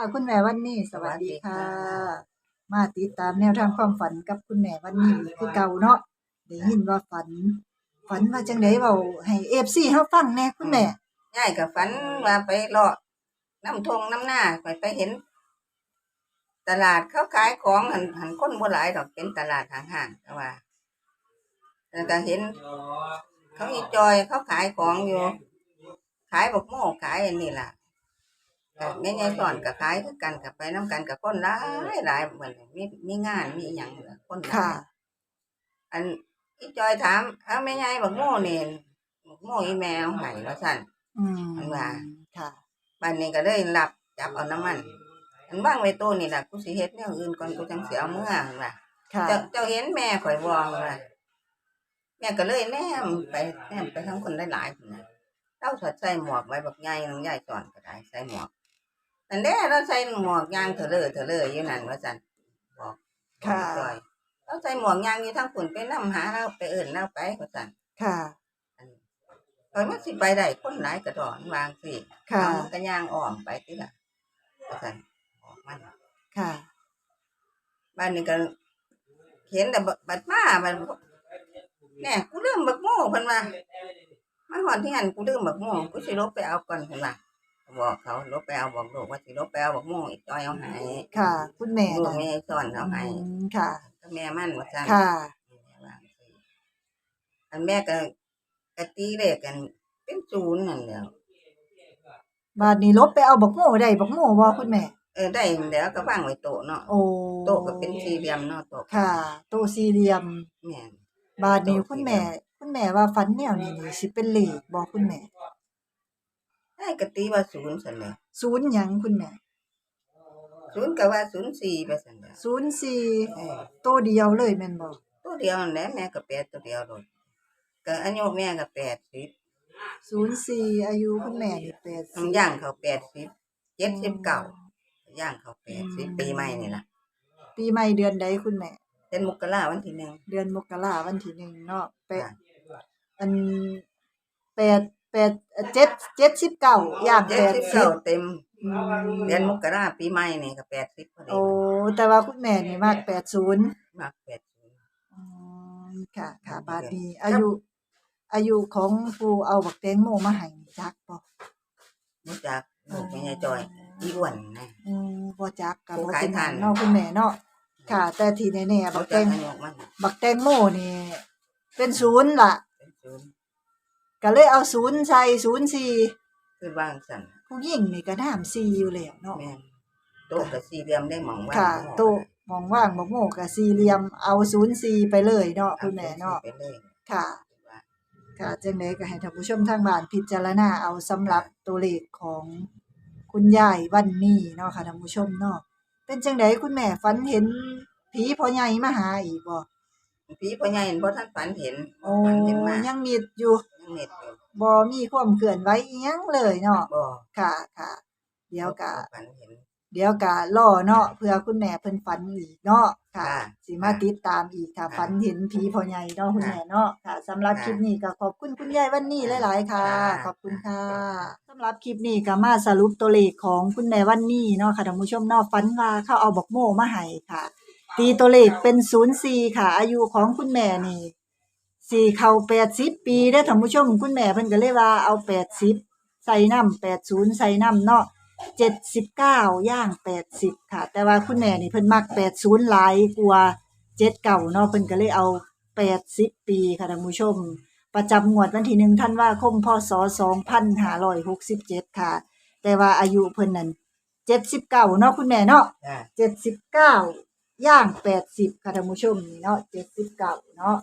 ค่ะคุณแม่วันนี้สวัสดีค่ะสวัสดีค่ะ มาติดตามแนวทางความฝันกับคุณแม่วันนี้คือเก่าเนาะได้ยินว่าฝัน ฝันว่าจังไดเว้าให้ FC เฮาฟังแหน่คุณแม่ยายก็ฝันว่าไปเลาะน้ำทงน้ำหน้าไปไปเห็น ตลาดเขาขายของหันหันคนบ่หลายดอกเป็นตลาดห่างๆแต่ว่าแล้วก็เห็น เขาอีจอยเขาขายของอยู่ ขายบกโม่ขายอันนี้ล่ะก็ แม่ยายสอนก็ขายคือกันกับไปน้กันกับคนหลายหลายเหมือนมีมีงานมีอหย่างเหลือคนหลายค่ะอันอีจอยถามเอาแม่ยายบกโม่เนี่ยบกโม่อีแมวไห้แล้วสั่น อืมอันว่า ค่ะ บ้านนี้ก็เลยรับจับเอาน้ำมัน อันว่างไว้ตู้นี่ล่ะกูสิเฮ็ดแนวอื่นก่อนกูจังสิเอาเมื่อหั่นว่าค่ะ เจ้าเจ้าเห็นแม่ข่อยบ่ว่าแม่ก็เลยแนมไปแนมไปทั้งคนหลายๆพุ่นน่ะเราสอดใส่หมวกไว้บักใหญ่น้องยายสอนก็ได้ใส่หมวก นั่นแหละเราใส่หมวกยางเถอะเลอะเถอะเลอะอยู่นั่นว่าซั่นบอกค่ะจอยเราใส่หมวกยางอยู่ทั้งฝุ่นไปนํหาเราไปเอิ้นเราไปว่าซั่นค่ะอันข่อยมันสิไปได้คนหลายกระดอนวางสิค่ะเอามันก็ย่างอ้อมไปติล่ะว่าซั่นออกมันค่ะบ้านนี้ก็เห็นแต่บัดมาบัดแน่กูลืมบักโม่เพิ่นว่ามาหอนที่หันกูลืมบักโม่กูสิลบไปเอาก่อนเพิ่นว่า บอกเขาลบไปเอาบอกลูกว่าสิลบไปเอาบักโม่อีกจอยเอาให้ค่ะ คุณแม่ลูกน่ะแม่สอนเอาให้อืมค่ะ ก็แม่มันว่าซั่นค่ะ แม่ว่าจังซี่อันแม่ก็กะตีเลขกัน เป็นศูนย์นั่นแหล้วบาดนี้ลบไปเอาบักโม่ได้บักโม่บ่คุณแม่ เออได้แล้วก็วางไว้โต๊ะเนาะโอ้โต๊ะก็เป็นสี่เหลี่ยมเนาะโต๊ะค่ะ โตะสี่เหลี่ยม แม่น บาดนี้คุณแม่ คุณแม่ว่าฝันแนวนี้นี่สิเป็นเลขบ่คุณแม่ ได้กะตีว่าศูนย์ซั่นแหละศูนย์หยังคุณแม่ศูนย์ก็ว่าศูนย์สี่ไปซั่นแหละศูนย์สี่เออตัวเดียวเลยแม่นบ่ตัวเดียวนั่นแหละแม่ก็แปดตัวเดียวโดดก็อายุแม่ก็แปดสิบศูนย์สี่อายุคุณแม่นี่แปดทำย่างเขาแปดสิบเจ็ดสิบเก้าย่างเขาแปดสิบปีใหม่นี่ล่ะปีใหม่เดือนใดคุณแม่ เป็นมกราวันที่หนึ่ง เดือนมกราวันที่หนึ่งเนาะแปดจ้ะอันแปด แปดเอ่อเจ็ดเจ็ดสิบเก้าย่างเจ็แปดดสิบสิเก้าบเต็มอืมเดือนมกราปีใหม่นี่ก็แปดสิบพอดีโอ้แต่ว่าคุณแม่นี่มากแปดศูนย์มากแปดสิบอืมค่ะค่ะบาดนี้ อายุ อายุของผู้เอาบักแตงโมมาให้นี่จักบ่รู้จักลูกแม่ยายจอยอีอ้วนนะ อืมบ่จักก็ผู้บ่ขายเป็นหยังทานเนาะคุณแม่เนาะค่ะ แต่ที่แน่ๆบัเขากแตจะงอายุมันบักแตงโมนี่ เป็นศูนย์ล่ะเป็นศูนย์ ก็เลยเอาศูนย์ใส่ศูนย์สี่คือวางสั่นผู้หญิงนี่ก็น้ำสี่อยู่แล้วเนาะแม่นโต๊ะกับสี่เหลี่ยมได้หมองว่างค่ะโตะมองว่างบักโมกับสี่เหลี่ยมเอาศูนย์สี่ไปเลยเนาะคุณแม่เนาะไปเลยค่ะ ค่ะจังไดก็ให้ท่านผู้ชมทางบ้านพิจารณาเอาสำหรับตัวเลขของคุณยายวันนี้เนาะค่ะท่านผู้ชมเนาะเป็นจังไดคุณแม่ฝันเห็นผีพ่อใหญ่มาหาอีกบ่ ผีพ่อใหญ่เห็นบ่ท่านฝันเห็นโอ้ฝันเห็นมายังมีอยู่ยังเน็ตอยู่บ่มีความเคลื่อนไหวอีหยังเลยเนาะบ่ค่ะค่ะ เดี๋ยวก็ฝันเห็น เดี๋ยวก็รอเนาะเพื่อคุณแม่เพิ่นฝันอีกเนาะค่ะค่ะสิมาติดตามอีกค่ะค่ะฝันเห็นผีพ่อใหญ่เนาะคุณค่ะแม่เนาะค่ะสำหรับค่ะคลิปนี้ก็ขอบคุณคุณยายวันนี้หลายๆค่ะค่ะ ขอบคุณค่ะสำหรับคลิปนี้ก็มาสรุปตัวเลขของคุณแม่วันนี้เนาะค่ะท่านผู้ชมเนาะฝันว่าเขาเอาบอกโม่มาให้ค่ะ ตีตัวเลขเป็น04ค่ะ อายุของคุณแม่นี่สี่เข้า80ปีเด้อท่านผู้ชมคุณแม่เพิ่นก็เลยว่าเอา80ใส่น้ำ80ใส่น้ำเนาะเจ็ดสิบเก้าย่างแปดสิบค่ะ แต่ว่าคุณแม่นี่เพิ่นมักแปดศูนย์หลายกว่าเจ็ดเก่าเนาะเพิ่นก็เลยเอาแปดสิบปีค่ะท่านผู้ชม ประจำงวดวันที่หนึ่งท่านว่าคมพศสองพันห้าร้อยหกสิบเจ็ดค่ะ แต่ว่าอายุเพิ่นนั้นเจ็ดสิบเก้าเนาะคุณแม่เนาะจ้าเจ็ดสิบเก้า ย่างแปดสิบค่ะท่านผู้ชมนี่เนาะเจ็ดสิบเก้าเนาะ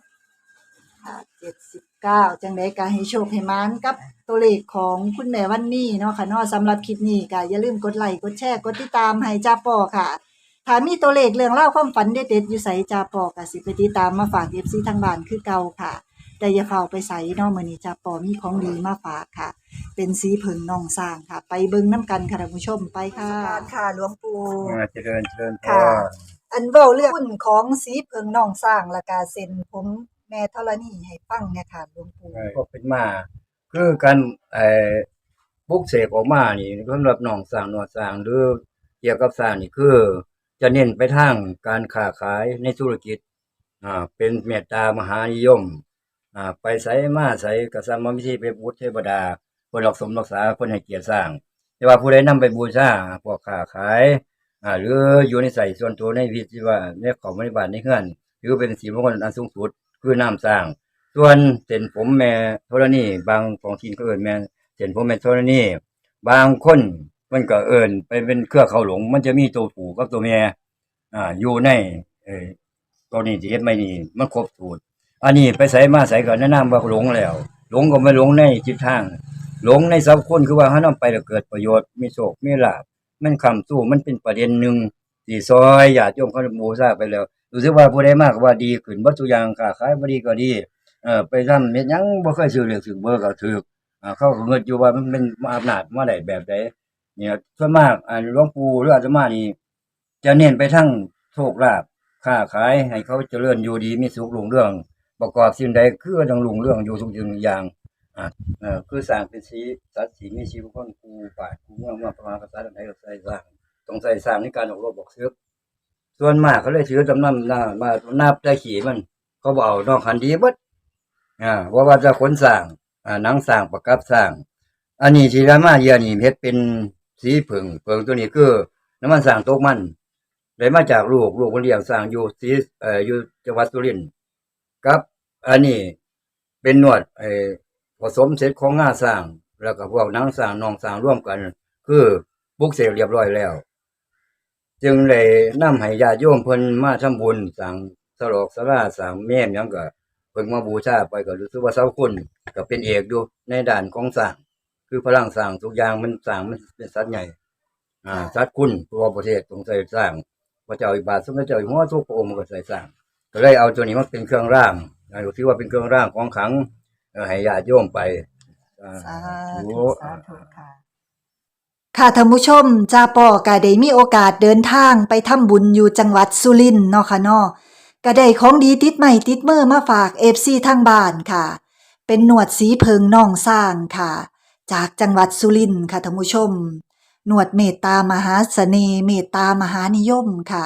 ค่ะเจ็ดสิบเก้าจังไดก็ให้โชคให้มานกับตัวเลขของคุณแม่วันนี้เนาะค่ะเนาะสำหรับคลิปนี้ก็อย่าลืมกดไลค์กดแชร์กดติดตามให้จ้าปอค่ะถ้ามีตัวเลขเรื่องเล่าความฝันเด็ดๆอยู่ใส่จ้าปอก็สิไปติดตามมาฝากเจฟซีทางบ้านคือเก่าค่ะ แต่อย่าเฝ้าไปใส่เนาะมื้อนี้จ้าปอมีของดีมาฝากค่ะ เป็นสีเผิงน้องสร้างค่ะ ไปเบิ่งน้ำกันค่ะท่านผู้ชมไปค่ะค่ะหลวงปู่อ่าเจริญเจริญพค่ะ ร อันเว้าเรื่องหุ้นของสีเพิงน้องสร้างและกาเซ็นผมแม่ธรณีให้ฟังเนี่ยค่ะหลวงปู่ ก็เป็นมาคือการไอ้บุกเสกออกมานี่สำหรับน้องสร้างหนวดสร้างหรือเจกี่ยวกับสร้างนี่คือ จะเน้นไปทางการค้าขายในธุรกิจอ่าเป็นเมตตามหานิยม อ่าไปไสมาไสก็สร้างมาวิธีไปบูชเทวดาคนรักสมรักษาคนให้เกียรติสร้าง แต่ว่าผู้ใดนำไปบูชาพวกค้าขายอ่าหรืออยู่ในใส่ส่วนตัวในพิธีว่าในของบริบาลในเฮือนถือเป็นสีมงคลอันสูงสุดคือน้ำสร้าง ส่วนเส้นผมแม่ธรณีบางของทีนก็เอิ้นแม่เส้นผมแม่ธรณีบางคนมันก็เอิ้นไปเป็นเครือเขาหลง มันจะมีตัวผูกับตัวแม่อ่าอยู่ในเออตัวนี้ที่เฮ็ดไม่นี่มันครบสูตร อันนี้ไปใส่มาใส่ก็แนะนำว่าหลงแล้ว หลงก็ไม่หลงในจิตทาง หลงในสัพคนคือว่าเฮานำไปแล้วเกิดประโยชน์มีโชคมีลาภมันคำสู้มันเป็นประเด็นหนึ่งที่ซอยญาติโยมเขาบูชาไปแล้วรู้สึกว่าผู้ใดมากว่าดีขึ้นบ่ทุอย่างค้าขายบดีก็ดีเออไปทำเฮ็ดยังบ่เคยซื้อเลือกซื้อเบอร์ก็ถูกอ่าเขาเงิดอยู่ว่ามันเป็นอำนาจมาได้แบบใดเนี่ยส่วนมากอ่าหลวงปู่หรืออาตมานี่จะเน้นไปทั้งโชคลาภค้าขายให้เขาเจริญอยู่ดีมีสุขรุ่งเรื่อง ประกอบสิ่งใดคือต้องรุ่งเรื่องอยู่ทุกสิ่งทุกอย่างอ่าเออคือสร้างเป็นสีสัตว์สีมีชีวิตคนกูป่ากูเมือเมือประมาณภาษาใดก็ใส่สร้างต้องใส่สร้างในการออกรบบอกเสือส่วนมากเขาเลยถือจำนำหน้ามานับได้ขี่มัน เขาบเอกนอกคันดีเบิดอ่าว่าว่าจะขนสร้างอ่าหนังสร้างประกับสร้าง อันนี้ที่รามาเยียนี่เฮ็ดเป็นสีผึ่งเผึ่งตัวนี้คือน้ำมันสร้างตกมันได้มาจากลูกลูกคนเลี้ยงสร้างอยู่สีเอ่ออยู่จังหวัดสุรินทร์ กับ อันนี้เป็นนวดไอ้ผสมเสร็จของง่าสร้าง แล้วก็พวกนังสร้างนองสร้างร่วมกัน คือปลุกเสกเรียบร้อยแล้ว จึงเลยนำให้ญาติโยมเพิ่นมาทำบุญสร้างสลอกสลาสร้างแม่มยังก็เพิ่นมาบูชาไปก็รู้สึกว่าเสาคุณก็เป็นเอกอยู่ในด้านของสร้าง คือพลังสร้างทุกอย่างมันสร้างมันเป็นสัตว์ใหญ่ อ่าสัตว์คุณตัวประเทศต้องใส่สร้างพระเจ้าอิบาสมเด็จเจ้าอยู่หัวทุกพระองค์ก็ใส่สร้าง ก็เลยเอาตัวนี้มาเป็นเครื่องร่างอ่าถือว่าเป็นเครื่องร่างของขลังเอ่อให้ญาติโยมไปอ่าสาธุธุสาธุค่ะค่ะท่านผู้ชมจาปอก็ได้มีโอกาสเดินทางไปทำบุญอยู่จังหวัดสุรินทร์เนาะค่ะเนาะก็ได้ของดีติดใหม่ติดมือมาฝาก FC ทางบ้านค่ะ เป็นหนวดสีเพิงน่องสร้างค่ะ จากจังหวัดสุรินทร์ค่ะท่านผู้ชม หนวดเมตตามหาเสน่ห์เมตตามหานิยมค่ะ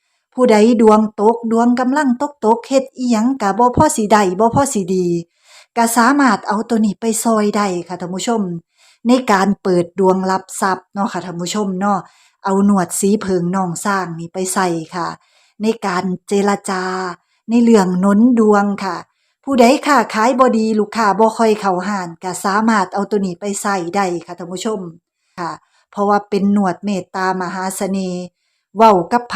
ผู้ใดดวงตกดวงกำลังตกตกเฮ็ดอีหยังกะบ่พอสิได้บ่พอสิดีก็สามารถเอาตัวนี้ไปซอยได้ค่ะท่านผู้ชม ในการเปิดดวงรับทรัพย์เนาะค่ะท่านผู้ชมเนาะเอาหนวดสีเพิงน่องสร้างนี่ไปใส่ค่ะ ในการเจรจา ในเรื่องนุนดวงค่ะ ผู้ใดค้าขายบดีลูกค้าบ่ค่อยเข้าห้านก็สามารถเอาตัวนี้ไปใส่ได้ค่ะท่านผู้ชมค่ะ เพราะว่าเป็นหนวดเมตตามหาเสน่ห์เว้ากับไผ